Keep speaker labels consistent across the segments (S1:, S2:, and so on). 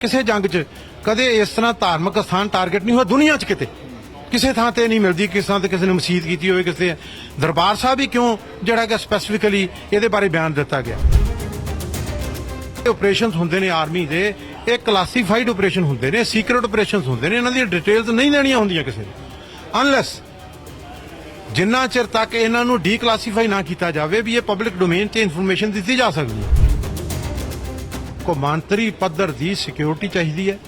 S1: ਕਿਸੇ ਜੰਗ 'ਚ ਕਦੇ ਇਸ ਤਰ੍ਹਾਂ ਧਾਰਮਿਕ ਸਥਾਨ ਟਾਰਗੇਟ ਨਹੀਂ ਹੋਇਆ ਦੁਨੀਆ 'ਚ ਕਿਤੇ। ਕਿਸੇ ਥਾਂ ਤੇ ਨਹੀਂ ਮਿਲਦੀ, ਕਿਸ ਥਾਂ ਤੇ ਕਿਸੇ ਨੇ ਮਸਜਿਦ ਕੀਤੀ ਹੋਵੇ, ਕਿਸੇ ਦਰਬਾਰ ਸਾਹਿਬ ਹੀ ਕਿਉਂ ਜਿਹੜਾ ਕਿ ਸਪੈਸੀਫਿਕਲੀ ਇਹਦੇ ਬਾਰੇ ਬਿਆਨ ਦਿੱਤਾ ਗਿਆ? ਆਪਰੇਸ਼ਨਸ ਹੁੰਦੇ ਨੇ ਆਰਮੀ ਦੇ, ਇਹ ਕਲਾਸੀਫਾਈਡ ਆਪਰੇਸ਼ਨ ਹੁੰਦੇ ਨੇ ਸੀਕ੍ਰੀਟ ਆਪਰੇਸ਼ਨਸ ਹੁੰਦੇ ਨੇ, ਇਹਨਾਂ ਦੀਆਂ ਡਿਟੇਲਸ ਨਹੀਂ ਦੇਣੀਆਂ ਹੁੰਦੀਆਂ ਕਿਸੇ ਨੂੰ। ਅਨਲੈਸ ਜਿੰਨਾ ਚਿਰ ਤੱਕ ਇਹਨਾਂ ਨੂੰ ਡੀਕਲਾਸੀਫਾਈ ਨਾ ਕੀਤਾ ਜਾਵੇ ਵੀ ਇਹ ਪਬਲਿਕ ਡੋਮੇਨ 'ਚ ਇਨਫੋਰਮੇਸ਼ਨ ਦਿੱਤੀ ਜਾ ਸਕਦੀ ਹੈ। ਕੌਮਾਂਤਰੀ ਪੱਧਰ ਦੀ ਸਿਕਿਉਰਿਟੀ ਚਾਹੀਦੀ ਹੈ।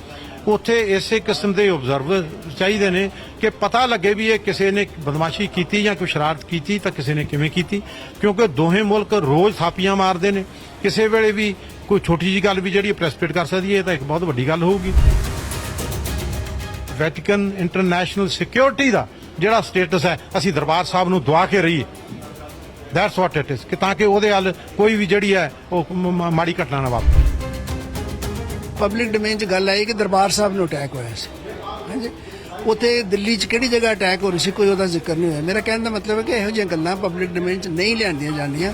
S1: ਉੱਥੇ ਇਸੇ ਕਿਸਮ ਦੇ ਆਬਜ਼ਰਵਰ ਚਾਹੀਦੇ ਨੇ ਕਿ ਪਤਾ ਲੱਗੇ ਵੀ ਇਹ ਕਿਸੇ ਨੇ ਬਦਮਾਸ਼ੀ ਕੀਤੀ ਜਾਂ ਕੋਈ ਸ਼ਰਾਰਤ ਕੀਤੀ ਤਾਂ ਕਿਸੇ ਨੇ ਕਿਵੇਂ ਕੀਤੀ, ਕਿਉਂਕਿ ਦੋਹੇ ਮੁਲਕ ਰੋਜ਼ ਥਾਪੀਆਂ ਮਾਰਦੇ ਨੇ। ਕਿਸੇ ਵੇਲੇ ਵੀ ਕੋਈ ਛੋਟੀ ਜੀ ਗੱਲ ਵੀ ਜਿਹੜੀ ਪ੍ਰੈਸਪੀਟ ਕਰ ਸਕਦੀ ਹੈ, ਇਹ ਤਾਂ ਇੱਕ ਬਹੁਤ ਵੱਡੀ ਗੱਲ ਹੋਊਗੀ। ਵੈਟੀਕਨ ਇੰਟਰਨੈਸ਼ਨਲ ਸਿਕਿਉਰਿਟੀ ਦਾ ਜਿਹੜਾ ਸਟੇਟਸ ਹੈ, ਅਸੀਂ ਦਰਬਾਰ ਸਾਹਿਬ ਨੂੰ ਦਵਾ ਕੇ ਰਹੀਏ। ਦੈਟਸ ਵਾਟ ਇਟ ਇਜ਼ ਕਿ ਤਾਂ ਕਿ ਉਹਦੇ ਹੱਲ ਕੋਈ ਵੀ ਜਿਹੜੀ ਹੈ, ਉਹ ਮਾੜੀ ਘਟਨਾ ਨਾ ਵਾਪਰੇ।
S2: ਪਬਲਿਕ ਡੋਮੇਨ 'ਚ ਗੱਲ ਆਈ ਕਿ ਦਰਬਾਰ ਸਾਹਿਬ ਨੂੰ ਅਟੈਕ ਹੋਇਆ ਸੀ। ਹਾਂਜੀ। ਉਥੇ ਦਿੱਲੀ 'ਚ ਕਿਹੜੀ ਜਗ੍ਹਾ ਅਟੈਕ ਹੋ ਰਹੀ ਸੀ ਕੋਈ ਉਹਦਾ ਜ਼ਿਕਰ ਨਹੀਂ ਹੋਇਆ। ਮੇਰਾ ਕਹਿਣ ਦਾ ਮਤਲਬ ਹੈ ਕਿ ਇਹੋ ਜਿਹੀਆਂ ਗੱਲਾਂ ਪਬਲਿਕ ਡੋਮੇਨ 'ਚ ਨਹੀਂ ਲਿਆਂਦੀਆਂ ਜਾਂਦੀਆਂ।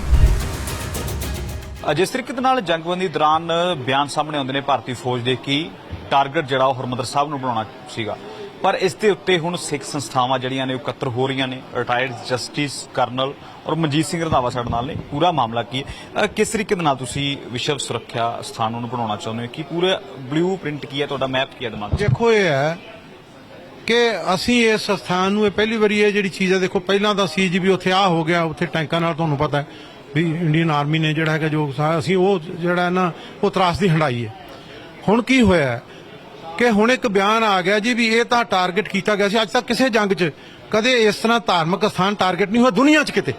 S3: ਜਿਸ ਤਰੀਕੇ ਨਾਲ ਜੰਗਬੰਦੀ ਦੌਰਾਨ ਬਿਆਨ ਸਾਹਮਣੇ ਆਉਂਦੇ ਨੇ ਭਾਰਤੀ ਫੌਜ ਦੇ ਕਿ ਟਾਰਗੇਟ ਜਿਹੜਾ ਉਹ ਹਰਮੰਦਰ ਸਾਹਿਬ ਨੂੰ ਬਣਾਉਣਾ ਸੀਗਾ। ਪਰ ਇਸ ਦੇ ਉੱਤੇ ਹੁਣ ਸਿੱਖ ਸੰਸਥਾਵਾਂ ਜਿਹੜੀਆਂ ਨੇ ਉਹ ਇਕੱਤਰ ਹੋ ਰਹੀਆਂ ਨੇ ਰਿਟਾਇਰਡ ਜਸਟਿਸ ਕਰਨਲ ਔਰ ਮਨਜੀਤ ਸਿੰਘ ਰੰਧਾਵਾ ਸਾਡੇ ਨਾਲ ਨੇ, ਪੂਰਾ ਮਾਮਲਾ ਕੀ ਹੈ? ਕਿਸ ਤਰੀਕੇ ਦੇ ਨਾਲ ਤੁਸੀਂ ਵਿਸ਼ਵ ਸੁਰੱਖਿਆ ਸਥਾਨ ਨੂੰ ਬਣਾਉਣਾ ਚਾਹੁੰਦੇ ਹੋ? ਕਿ ਪੂਰਾ ਬਲੂ ਪ੍ਰਿੰਟ ਕੀ ਹੈ, ਤੁਹਾਡਾ ਮੈਪ ਕੀ ਹੈ ਦਿਮਾਗ
S1: ਦੇਖੋ ਇਹ ਹੈ ਕਿ ਅਸੀਂ ਇਸ ਸਥਾਨ ਨੂੰ ਇਹ ਪਹਿਲੀ ਵਾਰੀ ਇਹ ਜਿਹੜੀ ਚੀਜ਼ ਹੈ, ਦੇਖੋ ਪਹਿਲਾਂ ਤਾਂ ਸੀ ਜੀ ਵੀ ਉੱਥੇ ਆ ਹੋ ਗਿਆ, ਉੱਥੇ ਟੈਂਕਾਂ ਨਾਲ ਤੁਹਾਨੂੰ ਪਤਾ ਹੈ ਵੀ ਇੰਡੀਅਨ ਆਰਮੀ ਨੇ ਜਿਹੜਾ ਹੈਗਾ ਜੋ ਅਸੀਂ ਉਹ ਜਿਹੜਾ ਹੈ ਨਾ, ਉਹ ਤਰਾਸਦੀ ਹੰਡਾਈ ਹੈ। ਹੁਣ ਕੀ ਹੋਇਆ ਕਿ ਹੁਣ ਇੱਕ ਬਿਆਨ ਆ ਗਿਆ ਜੀ ਵੀ ਇਹ ਤਾਂ ਟਾਰਗੇਟ ਕੀਤਾ ਗਿਆ ਸੀ। ਅੱਜ ਤੱਕ ਕਿਸੇ ਜੰਗ 'ਚ ਕਦੇ ਇਸ ਤਰ੍ਹਾਂ ਧਾਰਮਿਕ ਸਥਾਨ ਟਾਰਗੇਟ ਨਹੀਂ ਹੋਇਆ ਦੁਨੀਆ 'ਚ ਕਿਤੇ।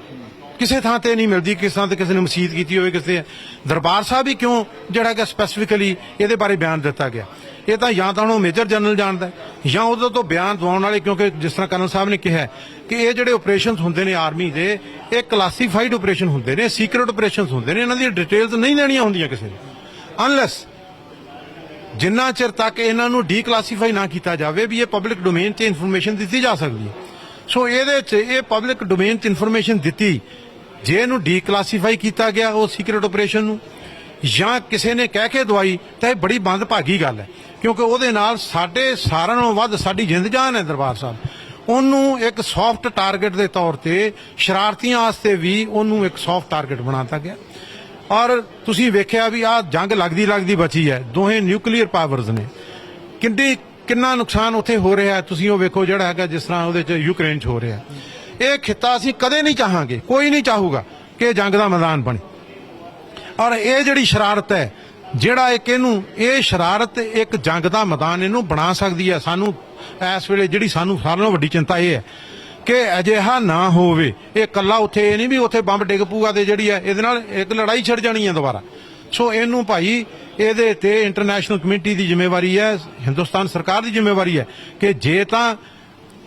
S1: ਕਿਸੇ ਥਾਂ ਤੇ ਨਹੀਂ ਮਿਲਦੀ, ਕਿਸ ਥਾਂ ਤੇ ਕਿਸੇ ਨੇ ਮਸਜਿਦ ਕੀਤੀ ਹੋਵੇ, ਕਿਸੇ ਦਰਬਾਰ ਸਾਹਿਬ ਹੀ ਕਿਉਂ ਜਿਹੜਾ ਕਿ ਸਪੈਸੀਫਿਕਲੀ ਇਹਦੇ ਬਾਰੇ ਬਿਆਨ ਦਿੱਤਾ ਗਿਆ? ਇਹ ਤਾਂ ਜਾਂ ਤਾਂ ਹੁਣ ਉਹ ਮੇਜਰ ਜਨਰਲ ਜਾਣਦਾ ਜਾਂ ਉਹਦੇ ਤੋਂ ਬਿਆਨ ਦਵਾਉਣ ਵਾਲੇ, ਕਿਉਂਕਿ ਜਿਸ ਤਰ੍ਹਾਂ ਕਰਨਲ ਸਾਹਿਬ ਨੇ ਕਿਹਾ ਕਿ ਇਹ ਜਿਹੜੇ ਆਪਰੇਸ਼ਨਸ ਹੁੰਦੇ ਨੇ ਆਰਮੀ ਦੇ, ਇਹ ਕਲਾਸੀਫਾਈਡ ਆਪਰੇਸ਼ਨ ਹੁੰਦੇ ਨੇ ਸੀਕ੍ਰੀਟ ਆਪਰੇਸ਼ਨਸ ਹੁੰਦੇ ਨੇ, ਇਹਨਾਂ ਦੀਆਂ ਡਿਟੇਲਸ ਨਹੀਂ ਦੇਣੀਆਂ ਹੁੰਦੀਆਂ ਕਿਸੇ ਨੇ। ਅਨਲੈਸ ਜਿੰਨਾ ਚਿਰ ਤੱਕ ਇਹਨਾਂ ਨੂੰ ਡੀਕਲਾਸੀਫਾਈ ਨਾ ਕੀਤਾ ਜਾਵੇ ਵੀ ਇਹ ਪਬਲਿਕ ਡੋਮੇਨ 'ਚ ਇਨਫੋਰਮੇਸ਼ਨ ਦਿੱਤੀ ਜਾ ਸਕਦੀ। ਹੈ ਸੋ ਇਹਦੇ 'ਚ ਇਹ ਪਬਲਿਕ ਡੋਮੇਨ 'ਚ ਇਨਫੋਰਮੇਸ਼ਨ ਦਿੱਤੀ, ਜੇ ਇਹਨੂੰ ਡੀਕਲਾਸੀਫਾਈ ਕੀਤਾ ਗਿਆ ਉਹ ਸੀਕ੍ਰੀਟ ਆਪਰੇਸ਼ਨ ਨੂੰ, ਜਾਂ ਕਿਸੇ ਨੇ ਕਹਿ ਕੇ ਦਵਾਈ, ਤਾਂ ਇਹ ਬੜੀ ਬੰਦਭਾਗੀ ਗੱਲ ਹੈ। ਕਿਉਂਕਿ ਉਹਦੇ ਨਾਲ ਸਾਡੇ ਸਾਰਿਆਂ ਨਾਲੋਂ ਵੱਧ ਸਾਡੀ ਜਿੰਦ ਜਾਨ ਹੈ ਦਰਬਾਰ ਸਾਹਿਬ। ਉਹਨੂੰ ਇੱਕ ਸੌਫਟ ਟਾਰਗੇਟ ਦੇ ਤੌਰ ਤੇ ਸ਼ਰਾਰਤੀਆਂ ਵਾਸਤੇ ਵੀ ਉਹਨੂੰ ਇੱਕ ਸੌਫਟ ਟਾਰਗੇਟ ਬਣਾਤਾ ਗਿਆ। ਔਰ ਤੁਸੀਂ ਵੇਖਿਆ ਵੀ ਆ ਜੰਗ ਲੱਗਦੀ ਲੱਗਦੀ ਬਚੀ ਹੈ। ਦੋਹੇ ਨਿਊਕਲੀਅਰ ਪਾਵਰਸ ਨੇ। ਕਿੰਨੀ, ਕਿੰਨਾ ਨੁਕਸਾਨ ਉੱਥੇ ਹੋ ਰਿਹਾ ਤੁਸੀਂ ਉਹ ਵੇਖੋ ਜਿਹੜਾ ਹੈਗਾ ਜਿਸ ਤਰ੍ਹਾਂ ਉਹਦੇ ਚ ਯੂਕਰੇਨ ਚ ਹੋ ਰਿਹਾ ਇਹ ਖਿੱਤਾ ਅਸੀਂ ਕਦੇ ਨਹੀਂ ਚਾਹਾਂਗੇ, ਕੋਈ ਨਹੀਂ ਚਾਹੂਗਾ ਕਿ ਇਹ ਜੰਗ ਦਾ ਮੈਦਾਨ ਬਣੇ। ਔਰ ਇਹ ਜਿਹੜੀ ਸ਼ਰਾਰਤ ਹੈ, ਜਿਹੜਾ ਇੱਕ ਇਹਨੂੰ, ਇਹ ਸ਼ਰਾਰਤ ਇੱਕ ਜੰਗ ਦਾ ਮੈਦਾਨ ਇਹਨੂੰ ਬਣਾ ਸਕਦੀ ਹੈ। ਸਾਨੂੰ ਇਸ ਵੇਲੇ ਜਿਹੜੀ ਸਾਨੂੰ ਸਾਰਿਆਂ ਨਾਲੋਂ ਵੱਡੀ ਚਿੰਤਾ ਇਹ ਹੈ ਕਿ ਅਜਿਹਾ ਨਾ ਹੋਵੇ। ਇਹ ਕੱਲਾ ਉੱਥੇ ਇਹ ਨਹੀਂ ਵੀ ਉੱਥੇ ਬੰਬ ਡਿੱਗ ਪੂਗਾ ਤੇ ਜਿਹੜੀ ਹੈ, ਇਹਦੇ ਨਾਲ ਇੱਕ ਲੜਾਈ ਛਿੜ ਜਾਣੀ ਹੈ ਦੁਬਾਰਾ। ਸੋ ਇਹਨੂੰ ਭਾਈ ਇਹਦੇ ਤੇ ਇੰਟਰਨੈਸ਼ਨਲ ਕਮੇਟੀ ਦੀ ਜ਼ਿੰਮੇਵਾਰੀ ਹੈ, ਹਿੰਦੁਸਤਾਨ ਸਰਕਾਰ ਦੀ ਜ਼ਿੰਮੇਵਾਰੀ ਹੈ ਕਿ ਜੇ ਤਾਂ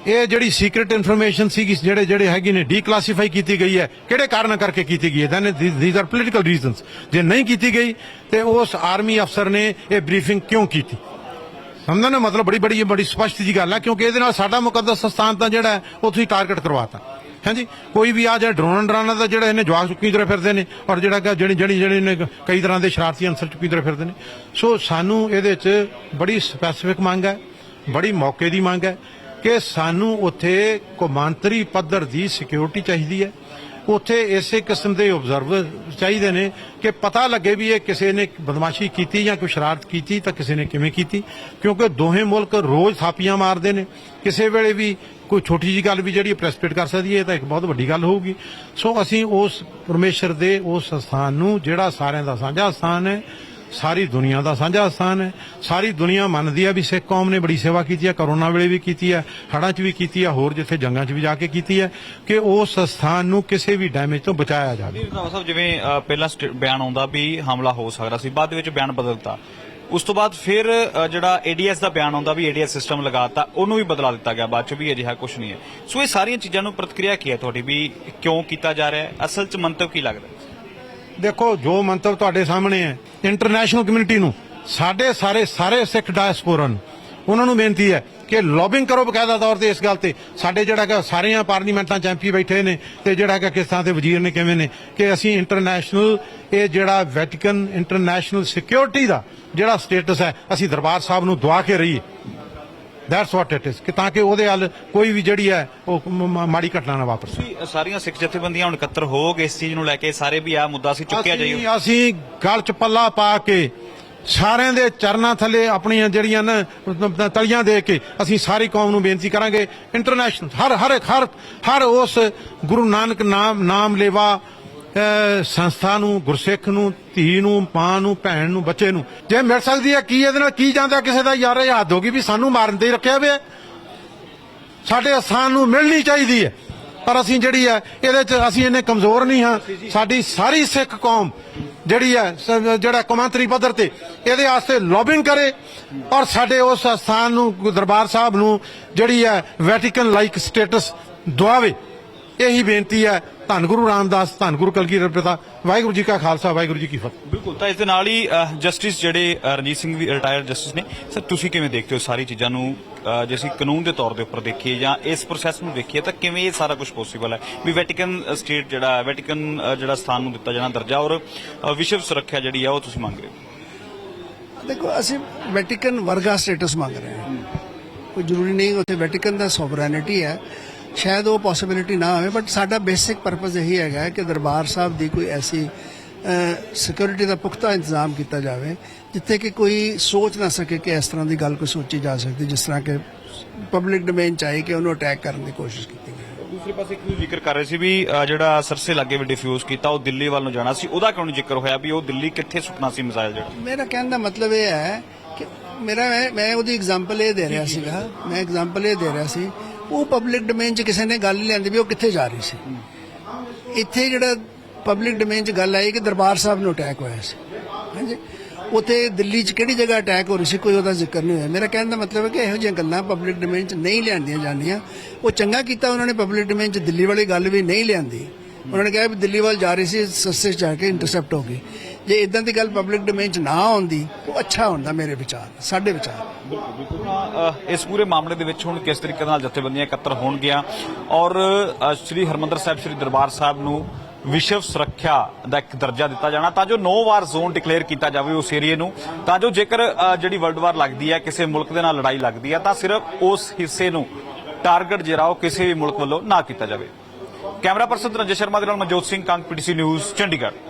S1: ਇਹ ਜਿਹੜੀ ਸੀਕ੍ਰੀਟ ਇਨਫੋਰਮੇਸ਼ਨ ਸੀਗੀ, ਜਿਹੜੇ ਜਿਹੜੇ ਹੈਗੇ ਨੇ ਡੀਕਲਾਸੀਫਾਈ ਕੀਤੀ ਗਈ ਹੈ, ਕਿਹੜੇ ਕਾਰਨ ਕਰਕੇ ਕੀਤੀ ਗਈ ਹੈ? Then these are political reasons ਜੇ ਨਹੀਂ ਕੀਤੀ ਗਈ, ਤੇ ਉਸ ਆਰਮੀ ਅਫਸਰ ਨੇ ਇਹ ਬਰੀਫਿੰਗ ਕਿਉਂ ਕੀਤੀ? ਸਮਝਣ ਦਾ ਮਤਲਬ ਬੜੀ ਬੜੀ ਬੜੀ ਸਪਸ਼ਟ ਜੀ ਗੱਲ ਹੈ ਕਿਉਂਕਿ ਇਹਦੇ ਨਾਲ ਸਾਡਾ ਮੁਕੱਦਸ ਸਥਾਨ ਤਾਂ ਜਿਹੜਾ ਉਹ ਤੁਸੀਂ ਟਾਰਗੇਟ ਕਰਵਾਤਾ। ਹਾਂਜੀ? ਕੋਈ ਵੀ ਆ ਜਿਹੜਾ ਡਰੋਨ ਡਰਾਨਾ ਦਾ ਜਿਹੜਾ ਇਹਨੇ ਜਵਾਕ ਚੁੱਕੀ ਤੁਰੇ ਫਿਰਦੇ ਨੇ, ਔਰ ਜਿਹੜਾ ਕਿ ਜਿਹੜੀ ਜਿਹੜੀ ਜਿਹੜੀ ਨੇ ਕਈ ਤਰ੍ਹਾਂ ਦੇ ਸ਼ਰਾਰਤੀ ਅੰਸਰ ਚੁੱਕੀ ਤੁਰੇ ਫਿਰਦੇ ਨੇ। ਸੋ ਸਾਨੂੰ ਇਹਦੇ 'ਚ ਬੜੀ ਸਪੈਸੀਫਿਕ ਮੰਗ ਹੈ, ਬੜੀ ਮੌਕੇ ਦੀ ਮੰਗ ਹੈ ਕਿ ਸਾਨੂੰ ਉੱਥੇ ਕੌਮਾਂਤਰੀ ਪੱਧਰ ਦੀ ਸਿਕਿਉਰਿਟੀ ਚਾਹੀਦੀ ਹੈ। ਉੱਥੇ ਇਸੇ ਕਿਸਮ ਦੇ ਆਬਜ਼ਰਵਰ ਚਾਹੀਦੇ ਨੇ ਕਿ ਪਤਾ ਲੱਗੇ ਵੀ ਇਹ ਕਿਸੇ ਨੇ ਬਦਮਾਸ਼ੀ ਕੀਤੀ ਜਾਂ ਕੋਈ ਸ਼ਰਾਰਤ ਕੀਤੀ ਤਾਂ ਕਿਸੇ ਨੇ ਕਿਵੇਂ ਕੀਤੀ, ਕਿਉਂਕਿ ਦੋਹੇ ਮੁਲਕ ਰੋਜ਼ ਥਾਪੀਆਂ ਮਾਰਦੇ ਨੇ। ਕਿਸੇ ਵੇਲੇ ਵੀ ਕੋਈ ਛੋਟੀ ਜੀ ਗੱਲ ਵੀ ਜਿਹੜੀ ਪ੍ਰੈਸਪੀਟ ਕਰ ਸਕਦੀ ਹੈ ਤਾਂ ਇੱਕ ਬਹੁਤ ਵੱਡੀ ਗੱਲ ਹੋਊਗੀ। ਸੋ ਅਸੀਂ ਉਸ ਪਰਮੇਸ਼ਰ ਦੇ ਉਸ ਸਥਾਨ ਨੂੰ, ਜਿਹੜਾ ਸਾਰਿਆਂ ਦਾ ਸਾਂਝਾ ਸਥਾਨ ਹੈ ਸਾਰੀ ਦੁਨੀਆ ਦਾ ਸਾਂਝਾ ਸਥਾਨ ਹੈ। ਸਾਰੀ ਦੁਨੀਆ ਮੰਨਦੀ ਹੈ ਵੀ ਸਿੱਖ ਕੌਮ ਨੇ ਬੜੀ ਸੇਵਾ ਕੀਤੀ ਹੈ ਕਰੋਨਾ ਵੇਲੇ ਵੀ ਕੀਤੀ ਹੈ ਹੜ੍ਹਾਂ 'ਚ ਵੀ ਕੀਤੀ ਹੈ ਹੋਰ ਜਿੱਥੇ ਜੰਗਾਂ 'ਚ ਵੀ ਜਾ ਕੇ ਕੀਤੀ ਹੈ ਕਿ ਉਸ ਸਥਾਨ ਨੂੰ ਕਿਸੇ ਵੀ ਡੈਮੇਜ ਤੋਂ ਬਚਾਇਆ ਜਾਵੇ।
S3: ਰੰਧਾਵਾ ਸਾਹਿਬ ਜਿਵੇਂ ਅ, ਪਹਿਲਾਂ ਸਟੇ- ਬਿਆਨ ਆਉਂਦਾ ਵੀ ਹਮਲਾ ਹੋ ਸਕਦਾ ਸੀ ਬਾਅਦ ਦੇ ਵਿੱਚ ਬਿਆਨ ਬਦਲਤਾ। ਉਸ ਤੋਂ ਬਾਅਦ ਫਿਰ ਅ, ਜਿਹੜਾ ਏਡੀਐਸ ਦਾ ਬਿਆਨ ਆਉਂਦਾ ਵੀ ਏਡੀਐਸ ਸਿਸਟਮ ਲਗਾਤਾ ਉਹਨੂੰ ਵੀ ਬਦਲਾ ਦਿੱਤਾ ਗਿਆ ਬਾਅਦ ਚ ਵੀ ਅਜਿਹਾ ਕੁਝ ਨਹੀਂ ਹੈ। ਸੋ ਇਹ ਸਾਰੀਆਂ ਚੀਜ਼ਾਂ ਨੂੰ ਪ੍ਰਤੀਕਿਰਿਆ ਕੀ ਹੈ ਤੁਹਾਡੀ ਵੀ ਕਿਉਂ ਕੀਤਾ ਜਾ ਰਿਹਾ ਹੈ? ਅਸਲ ਚ ਮੰਤਵ ਕੀ ਲੱਗਦਾ ਹੈ?
S1: ਦੇਖੋ ਜੋ ਮੰਤਵ ਤੁਹਾਡੇ ਸਾਹਮਣੇ ਹੈ ਇੰਟਰਨੈਸ਼ਨਲ ਕਮਿਊਨਿਟੀ ਨੂੰ, ਸਾਡੇ ਸਾਰੇ ਸਾਰੇ ਸਿੱਖ ਡਾਇਸਪੋਰਾ ਨੂੰ, ਉਹਨਾਂ ਨੂੰ ਬੇਨਤੀ ਹੈ ਕਿ ਲੌਬਿੰਗ ਕਰੋ ਬਕਾਇਦਾ ਤੌਰ ਤੇ ਇਸ ਗੱਲ ਤੇ। ਸਾਡੇ ਜਿਹੜਾ ਕਿ ਸਾਰੀਆਂ ਪਾਰਲੀਮੈਂਟਾਂ ਚ ਐਮਪੀ ਬੈਠੇ ਨੇ ਤੇ ਜਿਹੜਾ ਕਿ ਕਿਸ ਤਰ੍ਹਾਂ ਦੇ ਵਜ਼ੀਰ ਨੇ, ਕਿਵੇਂ ਨੇ, ਕਿ ਅਸੀਂ ਇੰਟਰਨੈਸ਼ਨਲ ਇਹ ਜਿਹੜਾ ਵੈਟੀਕਨ ਇੰਟਰਨੈਸ਼ਨਲ ਸਿਕਿਉਰਿਟੀ ਦਾ ਜਿਹੜਾ ਸਟੇਟਸ ਹੈ, ਅਸੀਂ ਦਰਬਾਰ ਸਾਹਿਬ ਨੂੰ ਦਵਾ ਕੇ ਰਹੀਏ। ਦੈਟਸ ਵਾਟ ਇਟ ਇਜ਼ ਕਿ ਤਾਂ ਕਿ ਉਹਦੇ ਹੱਲ ਕੋਈ ਵੀ ਜਿਹੜੀ ਹੈ ਉਹ ਮ- ਮਾੜੀ ਘਟਨਾ ਨਾ ਵਾਪਰ ਸਕੇ।
S3: ਤੁਸੀਂ ਸਾਰੀਆਂ ਸਿੱਖ ਜਥੇਬੰਦੀਆਂ ਹੁਣ ਇਕੱਤਰ ਹੋ ਗਏ ਇਸ ਚੀਜ਼ ਨੂੰ ਲੈ ਕੇ ਸਾਰੇ ਵੀ ਆ ਮੁੱਦਾ ਅਸੀਂ ਚੁੱਕਿਆ ਜਾਈਏ।
S1: ਅਸੀਂ ਅਸੀਂ ਗਲ ਚ ਪੱਲਾ ਪਾ ਕੇ ਸਾਰਿਆਂ ਦੇ ਚਰਨਾਂ ਥੱਲੇ ਆਪਣੀਆਂ ਜਿਹੜੀਆਂ ਨਾ ਤ- ਤਲੀਆਂ ਦੇ ਕੇ ਅਸੀਂ ਸਾਰੀ ਕੌਮ ਨੂੰ ਬੇਨਤੀ ਕਰਾਂਗੇ। ਇੰਟਰਨੈਸ਼ਨਲ ਹਰ ਹਰ ਹਰ ਹਰ ਉਸ ਗੁਰੂ ਨਾਨਕ ਨਾਮ ਨਾਮ ਲੈਵਾ ਸੰਸਥਾ ਨੂੰ, ਗੁਰਸਿੱਖ ਨੂੰ, ਧੀ ਨੂੰ, ਮਾਂ ਨੂੰ, ਭੈਣ ਨੂੰ, ਬੱਚੇ ਨੂੰ। ਜੇ ਮਿਲ ਸਕਦੀ ਹੈ, ਕੀ ਇਹਦੇ ਨਾਲ ਕੀ ਜਾਂਦਾ, ਕਿਸੇ ਦਾ ਯਾਰ ਇਹ ਹੱਦ ਹੋ ਗਈ ਵੀ ਸਾਨੂੰ ਮਾਰਨ ਤੇ ਰੱਖਿਆ ਵੇ ਸਾਡੇ ਅਸਥਾਨ ਨੂੰ ਮਿਲਣੀ ਚਾਹੀਦੀ ਹੈ। ਪਰ ਅਸੀਂ ਜਿਹੜੀ ਹੈ, ਇਹਦੇ ਚ ਅਸੀਂ ਇੰਨੇ ਕਮਜ਼ੋਰ ਨਹੀਂ ਹਾਂ। ਸਾਡੀ ਸਾਰੀ ਸਿੱਖ ਕੌਮ ਜਿਹੜੀ ਹੈ ਜਿਹੜਾ ਕੌਮਾਂਤਰੀ ਪੱਧਰ ਤੇ, ਇਹਦੇ ਵਾਸਤੇ ਲੌਬਿੰਗ ਕਰੇ। ਔਰ ਸਾਡੇ ਉਸ ਅਸਥਾਨ ਨੂੰ, ਦਰਬਾਰ ਸਾਹਿਬ ਨੂੰ ਜਿਹੜੀ ਹੈ ਵੈਟੀਕਨ ਲਾਈਕ ਸਟੇਟਸ ਦਵਾਵੇ। ਇਹੀ ਬੇਨਤੀ ਹੈ ਧੰਨ ਗੁਰੂ ਰਾਮਦਾਸ ਧੰਨ ਗੁਰੂ ਕਲਗੀਧਰ ਪਿਤਾ ਵਾਹਿਗੁਰੂ ਜੀ ਕਾ ਖਾਲਸਾ ਵਾਹਿਗੁਰੂ ਜੀ ਕੀ ਫਤਿਹ।
S3: ਬਿਲਕੁਲ ਤਾਂ ਇਸ ਦੇ ਨਾਲ ਹੀ ਜਸਟਿਸ ਜਿਹੜੇ ਰਣਜੀਤ ਸਿੰਘ ਵੀ ਰਿਟਾਇਰਡ ਜਸਟਿਸ ਨੇ ਸਰ ਤੁਸੀਂ ਕਿਵੇਂ ਦੇਖਦੇ ਹੋ ਸਾਰੀ ਚੀਜ਼ਾਂ ਨੂੰ ਜੇ ਅਸੀਂ ਕਾਨੂੰਨ ਦੇ ਤੌਰ ਦੇ ਉੱਪਰ ਦੇਖੀਏ ਜਾਂ ਇਸ ਪ੍ਰੋਸੈਸ ਨੂੰ ਦੇਖੀਏ ਤਾਂ ਕਿਵੇਂ ਇਹ ਸਾਰਾ ਕੁਝ ਪੋਸੀਬਲ ਹੈ? ਵੀ ਵੈਟੀਕਨ ਸਟੇਟ ਜਿਹੜਾ ਵੈਟੀਕਨ ਅ, ਜਿਹੜਾ ਸਥਾਨ ਨੂੰ ਦਿੱਤਾ ਜਾਣਾ ਦਰਜਾ ਔਰ ਵਿਸ਼ਵ ਸੁਰੱਖਿਆ ਜਿਹੜੀ ਆ ਉਹ ਤੁਸੀਂ ਮੰਗ ਰਹੇ ਹੋ?
S2: ਦੇਖੋ ਅਸੀਂ ਵੈਟੀਕਨ ਵਰਗਾ ਸਟੇਟਸ ਮੰਗ ਰਹੇ ਹਾਂ। ਕੋਈ ਜ਼ਰੂਰੀ ਨਹੀਂ ਉੱਥੇ ਵੈਟੀਕਨ ਦਾ ਸੋਵਰੈਨਿਟੀ ਹੈ। ਸ਼ਾਇਦ ਉਹ ਪੋਸਿਬਿਲਿਟੀ ਨਾ ਹੋਵੇ ਬਟ ਸਾਡਾ ਬੇਸਿਕ ਪਰਪਸ ਇਹੀ ਹੈਗਾ ਕਿ ਦਰਬਾਰ ਸਾਹਿਬ ਦੀ ਕੋਈ ਐਸੀ ਸਿਕਿਉਰਿਟੀ ਦਾ ਪੁਖਤਾ ਇੰਤਜ਼ਾਮ ਕੀਤਾ ਜਾਵੇ ਜਿੱਥੇ ਕਿ ਕੋਈ ਸੋਚ ਨਾ ਸਕੇ ਕਿ ਇਸ ਤਰ੍ਹਾਂ ਦੀ ਗੱਲ ਕੋਈ ਸੋਚੀ ਜਾ ਸਕਦੀ ਜਿਸ ਤਰ੍ਹਾਂ ਕਿ ਪਬਲਿਕ ਡੋਮੇਨ ਚਾਹੀ ਕਿ ਉਹਨੂੰ ਅਟੈਕ ਕਰਨ ਦੀ ਕੋਸ਼ਿਸ਼ ਕੀਤੀ ਗਈ।
S3: ਦੂਸਰੇ ਪਾਸੇ ਇੱਕ ਜ਼ਿਕਰ ਕਰ ਰਹੇ ਸੀ ਵੀ ਜਿਹੜਾ ਸਰਸੇ ਲੱਗੇ ਵੀ ਡਿਫਿਊਜ਼ ਕੀਤਾ ਉਹ ਦਿੱਲੀ ਵੱਲ ਨੂੰ ਜਾਣਾ ਸੀ ਉਹਦਾ ਕਿਉਂ ਨਹੀਂ ਜ਼ਿਕਰ ਹੋਇਆ ਵੀ ਉਹ ਦਿੱਲੀ ਕਿੱਥੇ ਸੁੱਟਣਾ ਸੀ ਮਿਸਾਈਲ ਜਿਹੜਾ?
S2: ਮੇਰਾ ਕਹਿਣ ਦਾ ਮਤਲਬ ਇਹ ਹੈ ਕਿ ਮੇਰਾ ਮੈਂ- ਮੈਂ ਉਹਦੀ ਐਗਜ਼ਾਮਪਲ ਇਹ ਦੇ ਰਿਹਾ ਸੀਗਾ ਮੈਂ ਐਗਜ਼ਾਮਪਲ ਇਹ ਦੇ ਰਿਹਾ ਸੀ ਉਹ ਪਬਲਿਕ ਡੋਮੇਨ 'ਚ ਕਿਸੇ ਨੇ ਗੱਲ ਲਿਆਂਦੀ ਵੀ ਉਹ ਕਿੱਥੇ ਜਾ ਰਹੀ ਸੀ। ਇੱਥੇ ਜਿਹੜਾ ਪਬਲਿਕ ਡੋਮੇਨ 'ਚ ਗੱਲ ਆਈ ਕਿ ਦਰਬਾਰ ਸਾਹਿਬ ਨੂੰ ਅਟੈਕ ਹੋਇਆ ਸੀ। ਹਾਂਜੀ। ਉਥੇ ਦਿੱਲੀ 'ਚ ਕਿਹੜੀ ਜਗ੍ਹਾ ਅਟੈਕ ਹੋ ਰਹੀ ਸੀ ਕੋਈ ਉਹਦਾ ਜ਼ਿਕਰ ਨਹੀਂ ਹੋਇਆ। ਮੇਰਾ ਕਹਿਣ ਦਾ ਮਤਲਬ ਹੈ ਕਿ ਇਹੋ ਜਿਹੀਆਂ ਗੱਲਾਂ ਪਬਲਿਕ ਡੋਮੇਨ 'ਚ ਨਹੀਂ ਲਿਆਂਦੀਆਂ ਜਾਂਦੀਆਂ। ਉਹ ਚੰਗਾ ਕੀਤਾ ਉਹਨਾਂ ਨੇ ਪਬਲਿਕ ਡੋਮੇਨ 'ਚ ਦਿੱਲੀ ਵਾਲੀ ਗੱਲ ਵੀ ਨਹੀਂ ਲਿਆਂਦੀ। ਉਹਨਾਂ ਨੇ ਕਿਹਾ ਵੀ ਦਿੱਲੀ ਵੱਲ ਜਾ ਰਹੀ ਸੀ ਸਸਤੇ 'ਚ ਜਾ ਕੇ ਇੰਟਰਸੈਪਟ ਹੋ ਗਈ। ਜੇ ਇਦਾਂ ਦੀ ਗੱਲ ਪਬਲਿਕ ਡੋਮੇਨ 'ਚ ਨਾ ਆਉਂਦੀ ਉਹ ਅੱਛਾ ਹੁੰਦਾ ਮੇਰੇ ਵਿਚਾਰ, ਸਾਡੇ ਵਿਚਾਰ।
S3: ਇਸ ਪੂਰੇ ਮਾਮਲੇ ਦੇ ਵਿੱਚ ਹੁਣ ਕਿਸ ਤਰੀਕੇ ਨਾਲ ਜਥੇਬੰਦੀਆਂ ਇਕੱਤਰ ਹੋਣਗੀਆਂ? ਔਰ ਸ੍ਰੀ ਹਰਮੰਦਰ ਸਾਹਿਬ, ਸ੍ਰੀ ਦਰਬਾਰ ਸਾਹਿਬ ਨੂੰ ਵਿਸ਼ਵ ਸੁਰੱਖਿਆ ਦਾ ਇੱਕ ਦਰਜਾ ਦਿੱਤਾ ਜਾਣਾ, ਤਾਂ ਜੋ ਨੋ ਵਾਰ ਜ਼ੋਨ ਡਿਕਲੇਅਰ ਕੀਤਾ ਜਾਵੇ ਉਸ ਏਰੀਏ ਨੂੰ, ਤਾਂ ਜੋ ਜੇਕਰ ਜਿਹੜੀ ਵਰਲਡ ਵਾਰ ਲੱਗਦੀ ਹੈ, ਕਿਸੇ ਮੁਲਕ ਦੇ ਨਾਲ ਲੜਾਈ ਲੱਗਦੀ ਹੈ, ਤਾਂ ਸਿਰਫ ਉਸ ਹਿੱਸੇ ਨੂੰ ਟਾਰਗੇਟ ਜਿਹੜਾ ਉਹ ਕਿਸੇ ਵੀ ਮੁਲਕ ਵੱਲੋਂ ਨਾ ਕੀਤਾ ਜਾਵੇ। ਕੈਮਰਾ ਪਰਸਨ ਰੰਜਨ ਸ਼ਰਮਾ ਦੇ ਨਾਲ ਮਨਜੋਤ ਸਿੰਘ, ਕੰਗ ਪੀਟੀਸੀ ਨਿਊਜ਼, ਚੰਡੀਗੜ੍ਹ।